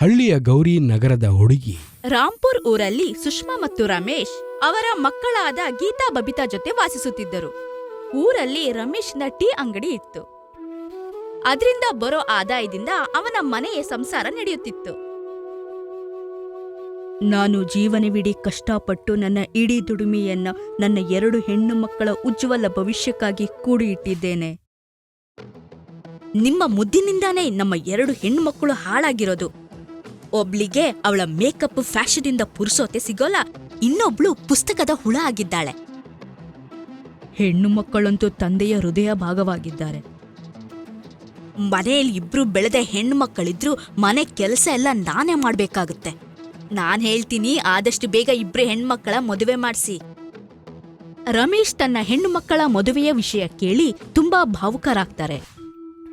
ಹಳ್ಳಿಯ ಗೌರಿ ನಗರದ ಹುಡುಗಿ. ರಾಂಪುರ್ ಊರಲ್ಲಿ ಸುಷ್ಮಾ ಮತ್ತು ರಮೇಶ್ ಅವರ ಮಕ್ಕಳಾದ ಗೀತಾ ಬಬಿತಾ ಜೊತೆ ವಾಸಿಸುತ್ತಿದ್ದರು. ಊರಲ್ಲಿ ರಮೇಶ್ನ ಟೀ ಅಂಗಡಿ ಇತ್ತು. ಅದರಿಂದ ಬರೋ ಆದಾಯದಿಂದ ಅವನ ಮನೆಯ ಸಂಸಾರ ನಡೆಯುತ್ತಿತ್ತು. ನಾನು ಜೀವನವಿಡೀ ಕಷ್ಟಪಟ್ಟು ನನ್ನ ಇಡೀ ದುಡಿಮೆಯನ್ನ ನನ್ನ ಎರಡು ಹೆಣ್ಣು ಮಕ್ಕಳ ಉಜ್ವಲ ಭವಿಷ್ಯಕ್ಕಾಗಿ ಕೂಡಿ ಇಟ್ಟಿದ್ದೇನೆ ನಿಮ್ಮ ಮುದ್ದಿನಿಂದಾನೇ ನಮ್ಮ ಎರಡು ಹೆಣ್ಣು ಮಕ್ಕಳು ಹಾಳಾಗಿರೋದು. ಒಬ್ಳಿಗೆ ಅವಳ ಮೇಕಪ್ ಫ್ಯಾಷನ್ ಇಂದ ಪುರುಸೋತೆ ಸಿಗೋಲ್ಲ, ಇನ್ನೊಬ್ಳು ಪುಸ್ತಕದ ಹುಳ ಆಗಿದ್ದಾಳೆ. ಹೆಣ್ಣು ಮಕ್ಕಳಂತೂ ತಂದೆಯ ಹೃದಯ ಭಾಗವಾಗಿದ್ದಾರೆ. ಮನೆಯಲ್ಲಿ ಇಬ್ರು ಬೆಳೆದ ಹೆಣ್ಣು ಮಕ್ಕಳಿದ್ರು ಮನೆ ಕೆಲಸ ಎಲ್ಲ ನಾನೇ ಮಾಡ್ಬೇಕಾಗುತ್ತೆ. ನಾನ್ ಹೇಳ್ತೀನಿ, ಆದಷ್ಟು ಬೇಗ ಇಬ್ರು ಹೆಣ್ಮಕ್ಕಳ ಮದುವೆ ಮಾಡಿಸಿ. ರಮೇಶ್ ತನ್ನ ಹೆಣ್ಣು ಮಕ್ಕಳ ಮದುವೆಯ ವಿಷಯ ಕೇಳಿ ತುಂಬಾ ಭಾವುಕರಾಗ್ತಾರೆ.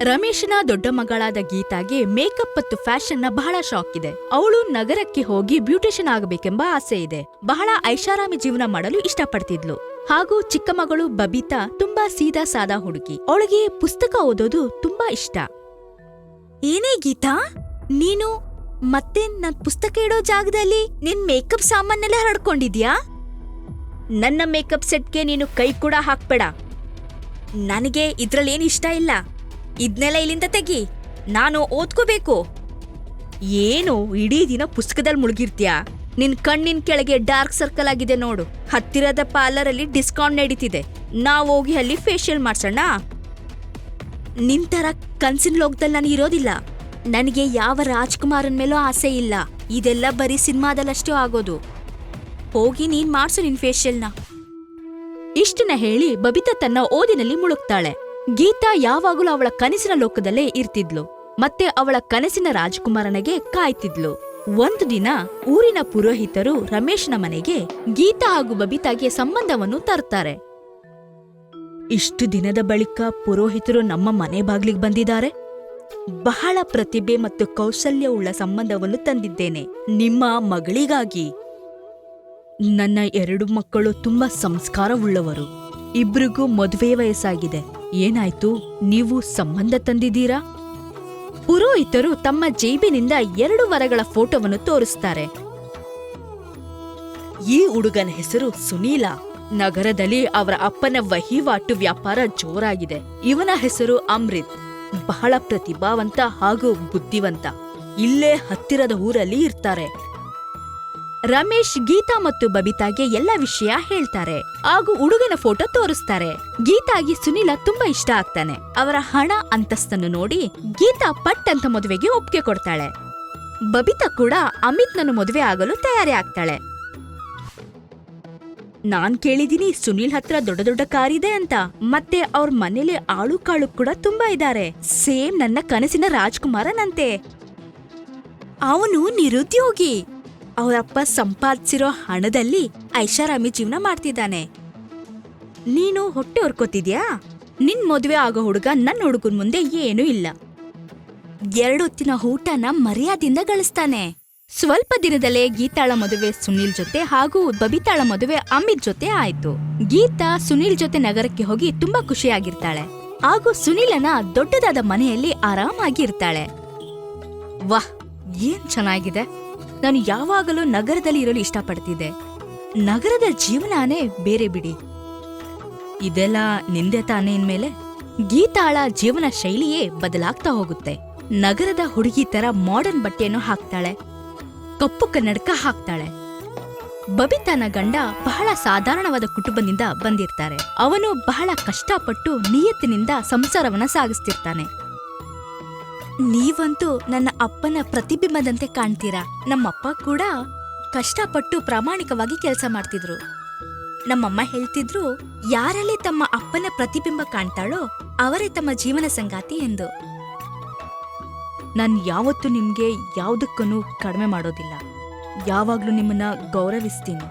ರಮೇಶನ ದೊಡ್ಡ ಮಗಳಾದ ಗೀತಾಗೆ ಮೇಕಪ್ ಮತ್ತು ಫ್ಯಾಷನ್ನ ಬಹಳ ಶಾಕ್ ಇದೆ. ಅವಳು ನಗರಕ್ಕೆ ಹೋಗಿ ಬ್ಯೂಟಿಷಿಯನ್ ಆಗಬೇಕೆಂಬ ಆಸೆ ಇದೆ. ಬಹಳ ಐಷಾರಾಮಿ ಜೀವನ ಮಾಡಲು ಇಷ್ಟಪಡ್ತಿದ್ಲು. ಹಾಗೂ ಚಿಕ್ಕ ಮಗಳು ಬಬಿತಾ ತುಂಬಾ ಸೀದಾ ಸಾದಾ ಹುಡುಗಿ. ಅವಳಿಗೆ ಪುಸ್ತಕ ಓದೋದು ತುಂಬಾ ಇಷ್ಟ. ಏನೇ ಗೀತಾ? ನೀನು ಮತ್ತೆ ನನ್ ಪುಸ್ತಕ ಇಡೋ ಜಾಗದಲ್ಲಿ ನಿನ್ ಮೇಕಪ್ ಸಾಮಾನೆಲ್ಲ ಹರಡ್ಕೊಂಡಿದ್ಯಾ? ನನ್ನ ಮೇಕಪ್ ಸೆಟ್ಗೆ ನೀನು ಕೈ ಕೂಡ ಹಾಕ್ಬೇಡ. ನನಗೆ ಇದ್ರಲ್ಲೇನು ಇಷ್ಟ ಇಲ್ಲ. ಇದ್ನೆಲ್ಲ ಇಲ್ಲಿಂದ ತೆಗಿ. ನಾನು ಓದ್ಕೋಬೇಕು. ಏನು ಇಡೀ ದಿನ ಪುಸ್ತಕದಲ್ಲಿ ಮುಳುಗಿರ್ತೀಯಾ? ನಿನ್ ಕಣ್ಣಿನ ಕೆಳಗೆ ಡಾರ್ಕ್ ಸರ್ಕಲ್ ಆಗಿದೆ ನೋಡು. ಹತ್ತಿರದ ಪಾರ್ಲರ್ ಅಲ್ಲಿ ಡಿಸ್ಕೌಂಟ್ ನಡೀತಿದೆ. ನಾವ್ ಹೋಗಿ ಅಲ್ಲಿ ಫೇಶಿಯಲ್ ಮಾಡ್ಸೋಣ. ನಿನ್ ತರ ಕನ್ಸಿನ ಲೋಕದಲ್ಲಿ ನಾನು ಇರೋದಿಲ್ಲ. ನನಗೆ ಯಾವ ರಾಜ್ಕುಮಾರನ್ ಮೇಲೂ ಆಸೆ ಇಲ್ಲ. ಇದೆಲ್ಲ ಬರೀ ಸಿನಿಮಾದಲ್ಲಷ್ಟೇ ಆಗೋದು. ಹೋಗಿ ನೀನ್ ಮಾಡ್ಸು ನಿನ್ ಫೇಶಿಯಲ್ನ. ಇಷ್ಟನ್ನ ಹೇಳಿ ಬಬಿತಾ ತನ್ನ ಓದಿನಲ್ಲಿ ಮುಳುಗ್ತಾಳೆ. ಗೀತಾ ಯಾವಾಗಲೂ ಅವಳ ಕನಸಿನ ಲೋಕದಲ್ಲೇ ಇರ್ತಿದ್ಲು. ಮತ್ತೆ ಅವಳ ಕನಸಿನ ರಾಜಕುಮಾರನಿಗೆ ಕಾಯ್ತಿದ್ಲು. ಒಂದು ದಿನ ಊರಿನ ಪುರೋಹಿತರು ರಮೇಶ್ನ ಮನೆಗೆ ಗೀತಾ ಹಾಗೂ ಬಬಿತಾಗೆ ಸಂಬಂಧವನ್ನು ತರ್ತಾರೆ. ಇಷ್ಟು ದಿನದ ಬಳಿಕ ಪುರೋಹಿತರು ನಮ್ಮ ಮನೆ ಬಾಗ್ಲಿಗೆ ಬಂದಿದ್ದಾರೆ. ಬಹಳ ಪ್ರತಿಭೆ ಮತ್ತು ಕೌಶಲ್ಯವುಳ್ಳ ಸಂಬಂಧವನ್ನು ತಂದಿದ್ದೇನೆ. ನಿಮ್ಮ ಮಗಳಿಗಾಗಿ. ನನ್ನ ಎರಡು ಮಕ್ಕಳು ತುಂಬಾ ಸಂಸ್ಕಾರವುಳ್ಳವರು. ಇಬ್ರಿಗೂ ಮದುವೆ ವಯಸ್ಸಾಗಿದೆ. ಏನಾಯ್ತು? ನೀವು ಸಂಬಂಧ ತಂದಿದ್ದೀರಾ? ಪುರೋಹಿತರು ತಮ್ಮ ಜೇಬಿನಿಂದ ಎರಡು ವರಗಳ ಫೋಟೋವನ್ನು ತೋರಿಸ್ತಾರೆ. ಈ ಹುಡುಗನ ಹೆಸರು ಸುನೀಲ. ನಗರದಲ್ಲಿ ಅವರ ಅಪ್ಪನ ವಹಿವಾಟು ವ್ಯಾಪಾರ ಜೋರಾಗಿದೆ. ಇವನ ಹೆಸರು ಅಮೃತ್. ಬಹಳ ಪ್ರತಿಭಾವಂತ ಹಾಗೂ ಬುದ್ಧಿವಂತ. ಇಲ್ಲೇ ಹತ್ತಿರದ ಊರಲ್ಲಿ ಇರ್ತಾರೆ. ರಮೇಶ್, ಗೀತಾ ಮತ್ತು ಬಬಿತಾಗೆ ಎಲ್ಲ ವಿಷಯ ಹೇಳ್ತಾರೆ. ಹಾಗೂ ಹುಡುಗನ ಫೋಟೋ ತೋರಿಸ್ತಾರೆ. ಗೀತಾಗಿ ಸುನಿಲ ತುಂಬಾ ಇಷ್ಟ ಆಗ್ತಾನೆ. ಅವರ ಹಣ, ಅಂತಸ್ತನ್ನು ನೋಡಿ ಗೀತಾ ಪಟ್ ಅಂತ ಮದುವೆಗೆ ಒಪ್ಪಿಗೆ ಕೊಡ್ತಾಳೆ. ಬಬಿತಾ ಕೂಡ ಅಮಿತ್ನನ್ನು ಮದುವೆ ಆಗಲು ತಯಾರಿ ಆಗ್ತಾಳೆ. ನಾನ್ ಕೇಳಿದೀನಿ, ಸುನಿಲ್ ಹತ್ರ ದೊಡ್ಡ ದೊಡ್ಡ ಕಾರಿದೆ ಅಂತ. ಮತ್ತೆ ಅವ್ರ ಮನೇಲಿ ಆಳು ಕಾಳು ಕೂಡ ತುಂಬಾ ಇದ್ದಾರೆ ಸೇಮ್ ನನ್ನ ಕನಸಿನ ರಾಜ್ಕುಮಾರನಂತೆ. ಅವನು ನಿರುದ್ಯೋಗಿ. ಅವರಪ್ಪ ಸಂಪಾದಿಸಿರೋ ಹಣದಲ್ಲಿ ಐಷಾರಾಮಿ ಜೀವನ ಮಾಡ್ತಿದ್ದಾನೆ. ನೀನು ಹೊಟ್ಟೆ ಹೊರ್ಕೋತಿದ್ಯಾ? ನಿನ್ ಮದುವೆ ಆಗೋ ಹುಡುಗ ನನ್ನ ಹುಡುಗನ್ ಮುಂದೆ ಏನೂ ಇಲ್ಲ. ಎರಡು ಹೊತ್ತಿನ ಊಟನ ಮರ್ಯಾದಿಂದ ಗಳಿಸ್ತಾನೆ. ಸ್ವಲ್ಪ ದಿನದಲ್ಲೇ ಗೀತಾಳ ಮದುವೆ ಸುನಿಲ್ ಜೊತೆ ಹಾಗೂ ಬಬಿತಾಳ ಮದುವೆ ಅಮಿತ್ ಜೊತೆ ಆಯ್ತು. ಗೀತಾ ಸುನಿಲ್ ಜೊತೆ ನಗರಕ್ಕೆ ಹೋಗಿ ತುಂಬಾ ಖುಷಿಯಾಗಿರ್ತಾಳೆ. ಹಾಗೂ ಸುನಿಲನ ದೊಡ್ಡದಾದ ಮನೆಯಲ್ಲಿ ಆರಾಮಾಗಿ ಇರ್ತಾಳೆ ವಾಹ್, ಏನ್ ಚೆನ್ನಾಗಿದೆ. ನಾನು ಯಾವಾಗಲೂ ನಗರದಲ್ಲಿ ಇರಲು ಇಷ್ಟಪಡ್ತಿದ್ದೆ. ನಗರದ ಜೀವನಾನೇ ಬೇರೆ ಬಿಡಿ. ಇದೆಲ್ಲ ನಿಂದೆ ತಾನೇ ಇನ್ಮೇಲೆ ಗೀತಾಳ ಜೀವನ ಶೈಲಿಯೇ ಬದಲಾಗ್ತಾ ಹೋಗುತ್ತೆ. ನಗರದ ಹುಡುಗಿ ತರ ಮಾಡರ್ನ್ ಬಟ್ಟೆಯನ್ನು ಹಾಕ್ತಾಳೆ. ಕಪ್ಪು ಕನ್ನಡಕ ಹಾಕ್ತಾಳೆ. ಬಬಿತಾನ ಗಂಡ ಬಹಳ ಸಾಧಾರಣವಾದ ಕುಟುಂಬದಿಂದ ಬಂದಿರ್ತಾರೆ. ಅವನು ಬಹಳ ಕಷ್ಟಪಟ್ಟು ನಿಯತ್ತಿನಿಂದ ಸಂಸಾರವನ್ನ ಸಾಗಿಸ್ತಿರ್ತಾನೆ. ನೀವಂತೂ ನನ್ನ ಅಪ್ಪನ ಪ್ರತಿಬಿಂಬದಂತೆ ಕಾಣ್ತೀರಾ? ನಮ್ಮಪ್ಪ ಕೂಡ ಕಷ್ಟಪಟ್ಟು ಪ್ರಾಮಾಣಿಕವಾಗಿ ಕೆಲಸ ಮಾಡ್ತಿದ್ರು. ನಮ್ಮಮ್ಮ ಹೇಳ್ತಿದ್ರು, ಯಾರಲ್ಲಿ ತಮ್ಮ ಅಪ್ಪನ ಪ್ರತಿಬಿಂಬ ಕಾಣ್ತಾಳೋ ಅವರೇ ತಮ್ಮ ಜೀವನ ಸಂಗಾತಿ ಎಂದು. ನಾನು ಯಾವತ್ತೂ ನಿಮ್ಗೆ ಯಾವುದಕ್ಕೂ ಕಡಿಮೆ ಮಾಡೋದಿಲ್ಲ. ಯಾವಾಗ್ಲೂ ನಿಮ್ಮನ್ನ ಗೌರವಿಸ್ತೀನಿ.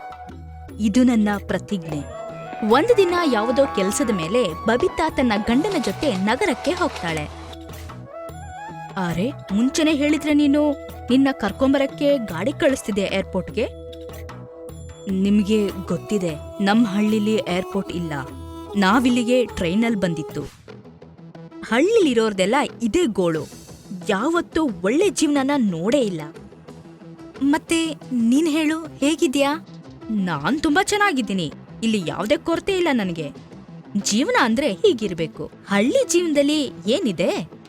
ಇದು ನನ್ನ ಪ್ರತಿಜ್ಞೆ. ಒಂದು ದಿನ ಯಾವುದೋ ಕೆಲಸದ ಮೇಲೆ ಬಬಿತಾ ತನ್ನ ಗಂಡನ ಜೊತೆ ನಗರಕ್ಕೆ ಹೋಗ್ತಾಳೆ. ಅರೆ, ಮುಂಚೆನೆ ಹೇಳಿದ್ರೆ ನೀನು ನಿನ್ನ ಕರ್ಕೊಂಬರಕ್ಕೆ ಗಾಡಿ ಕಳಿಸ್ತಿದೆ ಏರ್ಪೋರ್ಟ್ಗೆ ನಿಮಗೆ ಗೊತ್ತಿದೆ ನಮ್ಮ ಹಳ್ಳಿಲಿ ಏರ್ಪೋರ್ಟ್ ಇಲ್ಲ. ನಾವಿಲ್ಲಿಗೆ ಟ್ರೈನಲ್ಲಿ ಬಂದಿತ್ತು. ಹಳ್ಳಿಲಿರೋರ್ದೆಲ್ಲ ಇದೇ ಗೋಳು. ಯಾವತ್ತೂ ಒಳ್ಳೆ ಜೀವನನ ನೋಡೇ ಇಲ್ಲ. ಮತ್ತೆ ನೀನ್ ಹೇಳು, ಹೇಗಿದ್ಯಾ? ನಾನ್ ತುಂಬಾ ಚೆನ್ನಾಗಿದ್ದೀನಿ. ಇಲ್ಲಿ ಯಾವುದೇ ಕೊರತೆ ಇಲ್ಲ ನನಗೆ. ಜೀವನ ಅಂದ್ರೆ ಹೀಗಿರ್ಬೇಕು. ಹಳ್ಳಿ ಜೀವನದಲ್ಲಿ ಏನಿದೆ?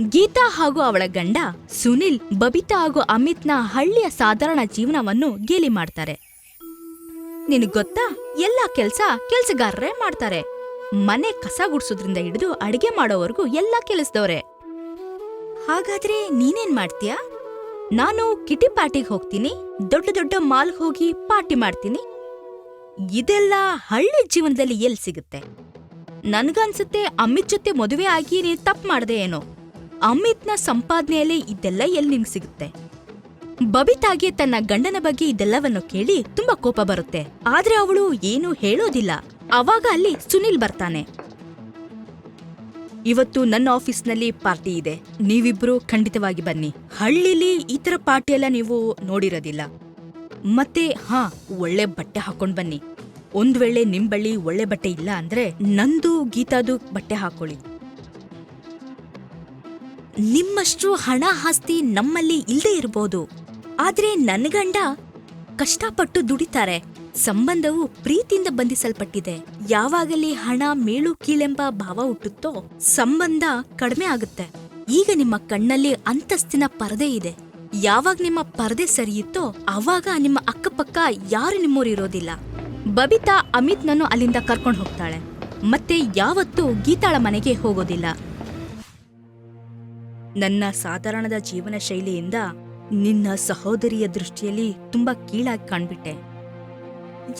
ಗೀತಾ ಹಾಗೂ ಅವಳ ಗಂಡ ಸುನಿಲ್, ಬಬಿತಾ ಹಾಗೂ ಅಮಿತ್ನ ಹಳ್ಳಿಯ ಸಾಧಾರಣ ಜೀವನವನ್ನು ಗೇಲಿ ಮಾಡ್ತಾರೆ. ನಿನಗ್ ಗೊತ್ತಾ? ಎಲ್ಲ ಕೆಲ್ಸ ಕೆಲ್ಸಗಾರರೇ ಮಾಡ್ತಾರೆ. ಮನೆ ಕಸ ಗುಡ್ಸೋದ್ರಿಂದ ಹಿಡಿದು ಅಡಿಗೆ ಮಾಡೋವರೆಗೂ ಎಲ್ಲ ಕೆಲಸದವ್ರೆ. ಹಾಗಾದ್ರೆ ನೀನೇನ್ ಮಾಡ್ತೀಯಾ? ನಾನು ಕಿಟಿ ಪಾರ್ಟಿಗೆ ಹೋಗ್ತೀನಿ, ದೊಡ್ಡ ದೊಡ್ಡ ಮಾಲ್ ಹೋಗಿ ಪಾರ್ಟಿ ಮಾಡ್ತೀನಿ. ಇದೆಲ್ಲ ಹಳ್ಳಿ ಜೀವನದಲ್ಲಿ ಎಲ್ಲಿ ಸಿಗುತ್ತೆ? ನನ್ಗನ್ಸುತ್ತೆ ಅಮಿತ್ ಜೊತೆ ಮದುವೆ ಆಗಿ ನೀನ್ ತಪ್ಪು ಮಾಡ್ದೆ ಏನೋ. ಅಮಿತ್ನ ಸಂಪಾದನೆಯಲ್ಲಿ ಇದೆಲ್ಲ ಎಲ್ಲಿ ನಿಂಗೆ ಸಿಗುತ್ತೆ? ಬಬಿತಾಗೆ ತನ್ನ ಗಂಡನ ಬಗ್ಗೆ ಇದೆಲ್ಲವನ್ನು ಕೇಳಿ ತುಂಬಾ ಕೋಪ ಬರುತ್ತೆ. ಆದ್ರೆ ಅವಳು ಏನೂ ಹೇಳೋದಿಲ್ಲ. ಅವಾಗ ಅಲ್ಲಿ ಸುನಿಲ್ ಬರ್ತಾನೆ. ಇವತ್ತು ನನ್ನ ಆಫೀಸ್ನಲ್ಲಿ ಪಾರ್ಟಿ ಇದೆ. ನೀವಿಬ್ರು ಖಂಡಿತವಾಗಿ ಬನ್ನಿ. ಹಳ್ಳಿಲಿ ಈ ತರ ಪಾರ್ಟಿ ಎಲ್ಲ ನೀವು ನೋಡಿರೋದಿಲ್ಲ. ಮತ್ತೆ ಹಾ, ಒಳ್ಳೆ ಬಟ್ಟೆ ಹಾಕೊಂಡ್ ಬನ್ನಿ. ಒಂದ್ ವೇಳೆ ನಿಮ್ ಬಳಿ ಒಳ್ಳೆ ಬಟ್ಟೆ ಇಲ್ಲ ಅಂದ್ರೆ ನಂದು ಗೀತಾದು ಬಟ್ಟೆ ಹಾಕೊಳ್ಳಿ. ನಿಮ್ಮಷ್ಟು ಹಣ ಆಸ್ತಿ ನಮ್ಮಲ್ಲಿ ಇಲ್ದೇ ಇರಬಹುದು ಆದ್ರೆ ನನ್ ಗಂಡ ಕಷ್ಟಪಟ್ಟು ದುಡಿತಾರೆ. ಸಂಬಂಧವು ಪ್ರೀತಿಯಿಂದ ಬಂಧಿಸಲ್ಪಟ್ಟಿದೆ. ಯಾವಾಗಲಿ ಹಣ ಮೇಳು ಕೀಳೆಂಬ ಭಾವ ಹುಟ್ಟುತ್ತೋ, ಸಂಬಂಧ ಕಡಿಮೆ ಆಗುತ್ತೆ. ಈಗ ನಿಮ್ಮ ಕಣ್ಣಲ್ಲಿ ಅಂತಸ್ತಿನ ಪರದೆ ಇದೆ. ಯಾವಾಗ ನಿಮ್ಮ ಪರದೆ ಸರಿಯುತ್ತೋ, ಅವಾಗ ನಿಮ್ಮ ಅಕ್ಕಪಕ್ಕ ಯಾರು ನಿಮ್ಮೂರಿರೋದಿಲ್ಲ. ಬಬಿತಾ ಅಮಿತ್ನನ್ನು ಅಲ್ಲಿಂದ ಕರ್ಕೊಂಡು ಹೋಗ್ತಾಳೆ. ಮತ್ತೆ ಯಾವತ್ತೂ ಗೀತಾಳ ಮನೆಗೆ ಹೋಗೋದಿಲ್ಲ. ನನ್ನ ಸಾಧಾರಣದ ಜೀವನ ಶೈಲಿಯಿಂದ ನಿನ್ನ ಸಹೋದರಿಯ ದೃಷ್ಟಿಯಲ್ಲಿ ತುಂಬಾ ಕೀಳಾಗಿ ಕಾಣ್ಬಿಟ್ಟೆ.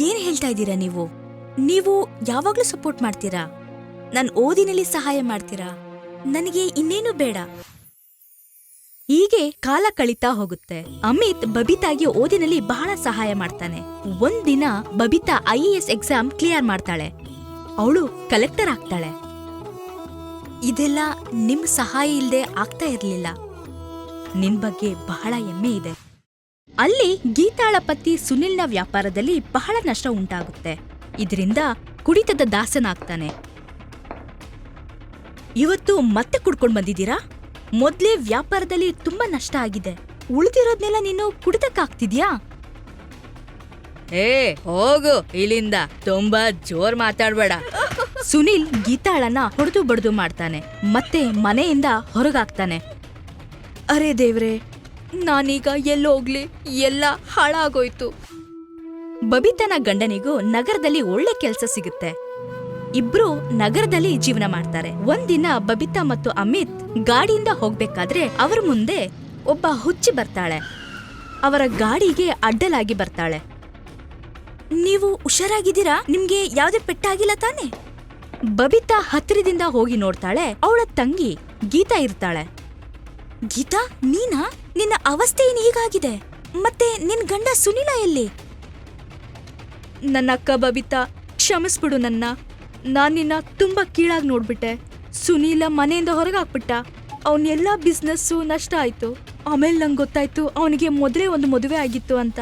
ಏನ್ ಹೇಳ್ತಾ ಇದ್ದೀರಾ ನೀವು? ನೀವು ಯಾವಾಗ್ಲೂ ಸಪೋರ್ಟ್ ಮಾಡ್ತೀರಾ? ನನ್ ಓದಿನಲ್ಲಿ ಸಹಾಯ ಮಾಡ್ತೀರಾ? ನನಗೆ ಇನ್ನೇನು ಬೇಡ. ಹೀಗೆ ಕಾಲ ಕಳೀತಾ ಹೋಗುತ್ತೆ. ಅಮಿತ್ ಬಬಿತಾಗೆ ಓದಿನಲ್ಲಿ ಬಹಳ ಸಹಾಯ ಮಾಡ್ತಾನೆ. ಒಂದಿನ ಬಬಿತಾ ಐಎಎಸ್ ಎಕ್ಸಾಮ್ ಕ್ಲಿಯರ್ ಮಾಡ್ತಾಳೆ. ಅವಳು ಕಲೆಕ್ಟರ್ ಆಗ್ತಾಳೆ. ಇದೆಲ್ಲ ನಿಮ್ ಸಹಾಯ ಇಲ್ಲದೆ ಆಗ್ತಾ ಇರ್ಲಿಲ್ಲ. ನಿನ್ ಬಗ್ಗೆ ಬಹಳ ಹೆಮ್ಮೆ ಇದೆ. ಅಲ್ಲಿ ಗೀತಾಳ ಪತಿ ಸುನಿಲ್ನ ವ್ಯಾಪಾರದಲ್ಲಿ ಬಹಳ ನಷ್ಟ ಉಂಟಾಗುತ್ತೆ. ಇದರಿಂದ ಕುಡಿತದ ದಾಸನಾಗ್ತಾನೆ ಇವತ್ತು ಮತ್ತೆ ಕುಡ್ಕೊಂಡು ಬಂದಿದ್ದೀರಾ? ಮೊದ್ಲೇ ವ್ಯಾಪಾರದಲ್ಲಿ ತುಂಬಾ ನಷ್ಟ ಆಗಿದೆ. ಉಳಿದಿರೋದ್ನೆಲ್ಲ ನೀನು ಕುಡಿತಕ್ಕಾಗ್ತಿದ್ಯಾ ಏ, ಹೋಗು ಇಲ್ಲಿಂದ. ತುಂಬಾ ಜೋರ್ ಮಾತಾಡ್ಬೇಡ. ಸುನಿಲ್ ಗೀತಾಳನ್ನ ಹೊಡೆದು ಬಡದು ಮಾಡ್ತಾನೆ. ಮತ್ತೆ ಮನೆಯಿಂದ ಹೊರಗಾಗ್ತಾನೆ. ಅರೆ ದೇವ್ರೆ ನಾನೀಗ ಎಲ್ಲೋಗ್ಲಿ ಎಲ್ಲ ಹಾಳಾಗೋಯ್ತು. ಬಬಿತನ ಗಂಡನಿಗೂ ನಗರದಲ್ಲಿ ಒಳ್ಳೆ ಕೆಲಸ ಸಿಗುತ್ತೆ. ಇಬ್ರು ನಗರದಲ್ಲಿ ಜೀವನ ಮಾಡ್ತಾರೆ. ಒಂದಿನ ಬಬಿತಾ ಮತ್ತು ಅಮಿತ್ ಗಾಡಿಯಿಂದ ಹೋಗ್ಬೇಕಾದ್ರೆ ಅವರ ಮುಂದೆ ಒಬ್ಬ ಹುಚ್ಚಿ ಬರ್ತಾಳೆ. ಅವರ ಗಾಡಿಗೆ ಅಡ್ಡಲಾಗಿ ಬರ್ತಾಳೆ. ನೀವು ಹುಷಾರಾಗಿದ್ದೀರಾ? ನಿಮ್ಗೆ ಯಾವ್ದೇ ಪೆಟ್ಟಾಗಿಲ್ಲ ತಾನೆ? ಬಬಿತಾ ಹತ್ತಿರದಿಂದ ಹೋಗಿ ನೋಡ್ತಾಳೆ. ಅವಳ ತಂಗಿ ಗೀತಾ ಇರ್ತಾಳೆ. ಗೀತಾ, ನೀನಾ? ನಿನ್ನ ಅವಸ್ಥೆ ಏನು ಹೀಗಾಗಿದೆ. ಮತ್ತೆ ನಿನ್ ಗಂಡ ಸುನಿಲ ಎಲ್ಲಿ? ನನ್ನ ಅಕ್ಕ ಬಬಿತಾ, ಕ್ಷಮಿಸ್ಬಿಡು ನನ್ನ. ನಾನು ನಿನ್ನ ತುಂಬಾ ಕೀಳಾಗಿ ನೋಡ್ಬಿಟ್ಟೆ. ಸುನೀಲ ಮನೆಯಿಂದ ಹೊರಗೆ ಹಾಕ್ಬಿಟ್ಟ ಅವನೆಲ್ಲ ಬಿಸ್ನೆಸ್ಸು ನಷ್ಟ ಆಯ್ತು. ಆಮೇಲೆ ನಂಗೆ ಗೊತ್ತಾಯ್ತು ಅವನಿಗೆ ಮೊದಲೇ ಒಂದು ಮದುವೆ ಆಗಿತ್ತು ಅಂತ.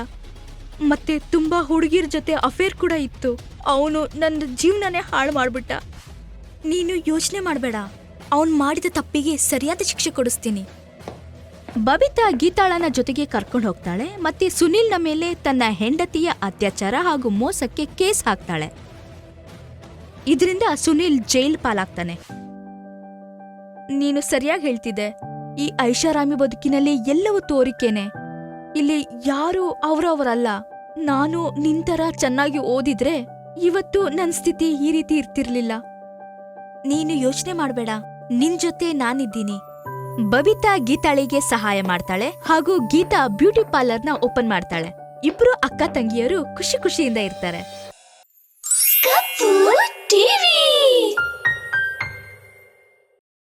ಮತ್ತೆ ತುಂಬಾ ಹುಡುಗಿರ ಜೊತೆ ಅಫೇರ್ ಕೂಡ ಇತ್ತು. ಅವನು ನನ್ನ ಜೀವನನೇ ಹಾಳು ಮಾಡ್ಬಿಟ್ಟ. ನೀನು ಯೋಚನೆ ಮಾಡಬೇಡ. ಅವನು ಮಾಡಿದ ತಪ್ಪಿಗೆ ಸರಿಯಾದ ಶಿಕ್ಷೆ ಕೊಡಿಸ್ತೀನಿ. ಬಬಿತಾ ಗೀತಾಳನ ಜೊತೆಗೆ ಕರ್ಕೊಂಡು ಹೋಗ್ತಾಳೆ ಮತ್ತೆ ಸುನಿಲ್ನ ಮೇಲೆ ತನ್ನ ಹೆಂಡತಿಯ ಅತ್ಯಾಚಾರ ಹಾಗೂ ಮೋಸಕ್ಕೆ ಕೇಸ್ ಹಾಕ್ತಾಳೆ. ಇದರಿಂದ ಸುನಿಲ್ ಜೈಲ್ ಪಾಲಾಗ್ತಾನೆ. ನೀನು ಸರಿಯಾಗಿ ಹೇಳ್ತಿದ್ದೆ. ಈ ಐಷಾರಾಮಿ ಬದುಕಿನಲ್ಲಿ ಎಲ್ಲವೂ ತೋರಿಕೆನೆ. ಇಲ್ಲಿ ಯಾರು ಅವರವರಲ್ಲ. ನಾನು ನಿಂತರ ಚೆನ್ನಾಗಿ ಓದಿದ್ರೆ ಇವತ್ತು ನನ್ನ ಸ್ಥಿತಿ ಈ ರೀತಿ ಇರ್ತಿರ್ಲಿಲ್ಲ. ನೀನು ಯೋಚನೆ ಮಾಡಬೇಡ. ನಿನ್ ಜೊತೆ ನಾನಿದ್ದೀನಿ. ಬಬಿತಾ ಗೀತಾಳಿಗೆ ಸಹಾಯ ಮಾಡ್ತಾಳೆ ಹಾಗೂ ಗೀತಾ ಬ್ಯೂಟಿ ಪಾರ್ಲರ್ನ ಓಪನ್ ಮಾಡ್ತಾಳೆ. ಇಬ್ರು ಅಕ್ಕ ತಂಗಿಯರು ಖುಷಿ ಖುಷಿಯಿಂದ ಇರ್ತಾರೆ. ಟಿವಿ.